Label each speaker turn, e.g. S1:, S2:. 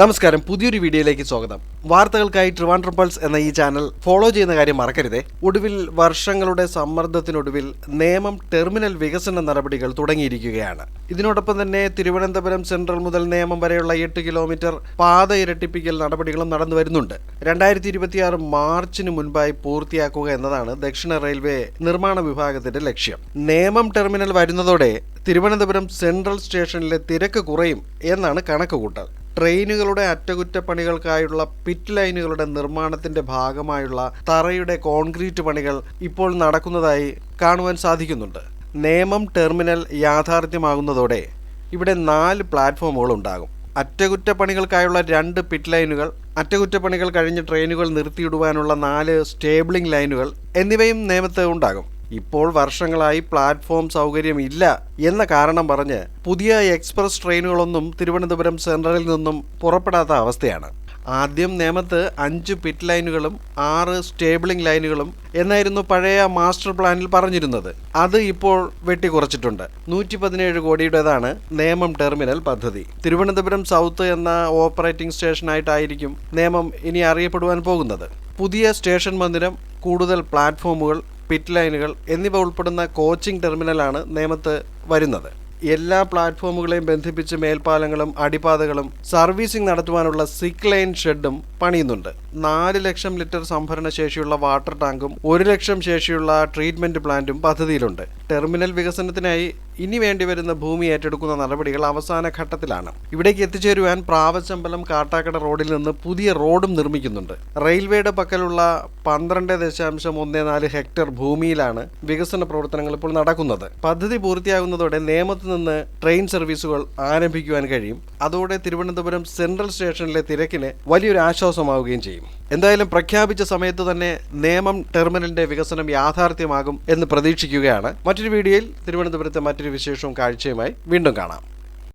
S1: നമസ്കാരം പുതിയൊരു വീഡിയോയിലേക്ക് സ്വാഗതം. വാർത്തകൾക്കായി ട്രിവാൻഡ്രം പൾസ് എന്ന ഈ ചാനൽ ഫോളോ ചെയ്യുന്ന കാര്യം മറക്കരുതേ. ഒടുവിൽ വർഷങ്ങളുടെ സമ്മർദ്ദത്തിനൊടുവിൽ നേമം ടെർമിനൽ വികസന നടപടികൾ തുടങ്ങിയിരിക്കുകയാണ്. ഇതിനോടൊപ്പം തന്നെ തിരുവനന്തപുരം സെൻട്രൽ മുതൽ നേമം വരെയുള്ള എട്ട് കിലോമീറ്റർ പാത ഇരട്ടിപ്പിക്കൽ നടപടികളും നടന്നു വരുന്നുണ്ട്. രണ്ടായിരത്തി ഇരുപത്തിയാറ് മാർച്ചിന് മുൻപായി പൂർത്തിയാക്കുക എന്നതാണ് ദക്ഷിണ റെയിൽവേ നിർമ്മാണ വിഭാഗത്തിന്റെ ലക്ഷ്യം. നേമം ടെർമിനൽ വരുന്നതോടെ തിരുവനന്തപുരം സെൻട്രൽ സ്റ്റേഷനിലെ തിരക്ക് കുറയും എന്നാണ് കണക്കുകൂട്ടൽ. ട്രെയിനുകളുടെ അറ്റകുറ്റപ്പണികൾക്കായുള്ള പിറ്റ് ലൈനുകളുടെ നിർമ്മാണത്തിന്റെ ഭാഗമായുള്ള തറയുടെ കോൺക്രീറ്റ് പണികൾ ഇപ്പോൾ നടക്കുന്നതായി കാണുവാൻ സാധിക്കുന്നുണ്ട്. നേമം ടെർമിനൽ യാഥാർത്ഥ്യമാകുന്നതോടെ ഇവിടെ നാല് പ്ലാറ്റ്ഫോമുകൾ ഉണ്ടാകും. അറ്റകുറ്റപ്പണികൾക്കായുള്ള രണ്ട് പിറ്റ് ലൈനുകൾ അറ്റകുറ്റപ്പണികൾ കഴിഞ്ഞ് ട്രെയിനുകൾ നിർത്തിയിടുവാനുള്ള നാല് സ്റ്റേബിളിംഗ് ലൈനുകൾ എന്നിവയും നേമത്ത് ഉണ്ടാകും. ഇപ്പോൾ വർഷങ്ങളായി പ്ലാറ്റ്ഫോം സൗകര്യം ഇല്ല എന്ന കാരണം പറഞ്ഞ് പുതിയ എക്സ്പ്രസ് ട്രെയിനുകളൊന്നും തിരുവനന്തപുരം സെൻട്രലിൽ നിന്നും പുറപ്പെടാത്ത അവസ്ഥയാണ്. ആദ്യം നേമത്ത് അഞ്ച് പിറ്റ് ലൈനുകളും ആറ് സ്റ്റേബിളിംഗ് ലൈനുകളും എന്നായിരുന്നു പഴയ മാസ്റ്റർ പ്ലാനിൽ പറഞ്ഞിരുന്നത്. അത് ഇപ്പോൾ വെട്ടിക്കുറച്ചിട്ടുണ്ട്. നൂറ്റി പതിനേഴ് കോടിയുടേതാണ് നേമം ടെർമിനൽ പദ്ധതി. തിരുവനന്തപുരം സൗത്ത് എന്ന ഓപ്പറേറ്റിംഗ് സ്റ്റേഷനായിട്ടായിരിക്കും നേമം ഇനി അറിയപ്പെടുവാൻ പോകുന്നത്. പുതിയ സ്റ്റേഷൻ മന്ദിരം കൂടുതൽ പ്ലാറ്റ്ഫോമുകൾ പിറ്റ് ലൈനുകൾ എന്നിവ ഉൾപ്പെടുന്ന കോച്ചിംഗ് ടെർമിനലാണ് നേമത്ത് വരുന്നത്. എല്ലാ പ്ലാറ്റ്ഫോമുകളെയും ബന്ധിപ്പിച്ച് മേൽപ്പാലങ്ങളും അടിപ്പാതകളും സർവീസിംഗ് നടത്തുവാനുള്ള സിക്ക് ലൈൻ ഷെഡും പണിയുന്നുണ്ട്. നാല് ലക്ഷം ലിറ്റർ സംഭരണ ശേഷിയുള്ള വാട്ടർ ടാങ്കും ഒരു ലക്ഷം ശേഷിയുള്ള ട്രീറ്റ്മെന്റ് പ്ലാന്റും പദ്ധതിയിലുണ്ട്. ടെർമിനൽ വികസനത്തിനായി ഇനി വേണ്ടി വരുന്ന ഭൂമി ഏറ്റെടുക്കുന്ന നടപടികൾ അവസാന ഘട്ടത്തിലാണ്. ഇവിടേക്ക് എത്തിച്ചേരുവാൻ പ്രാവച്ചമ്പലം കാട്ടാക്കട റോഡിൽ നിന്ന് പുതിയ റോഡും നിർമ്മിക്കുന്നുണ്ട്. റെയിൽവേയുടെ പക്കലുള്ള പന്ത്രണ്ട് ദശാംശം ഒന്ന് നാല് ഹെക്ടർ ഭൂമിയിലാണ് വികസന പ്രവർത്തനങ്ങൾ ഇപ്പോൾ നടക്കുന്നത്. പദ്ധതി പൂർത്തിയാകുന്നതോടെ നേമത്ത് നിന്ന് ട്രെയിൻ സർവീസുകൾ ആരംഭിക്കുവാൻ കഴിയും. അതോടെ തിരുവനന്തപുരം സെൻട്രൽ സ്റ്റേഷനിലെ തിരക്കിന് വലിയൊരു ആശ്വാസമാവുകയും ചെയ്യും. എന്തായാലും പ്രഖ്യാപിച്ച സമയത്ത് തന്നെ നേമം ടെർമിനലിന്റെ വികസനം യാഥാർത്ഥ്യമാകും എന്ന് പ്രതീക്ഷിക്കുകയാണ്. മറ്റൊരു വീഡിയോയിൽ തിരുവനന്തപുരത്തെ മറ്റൊരു വിശേഷവും കാഴ്ചയുമായി വീണ്ടും കാണാം.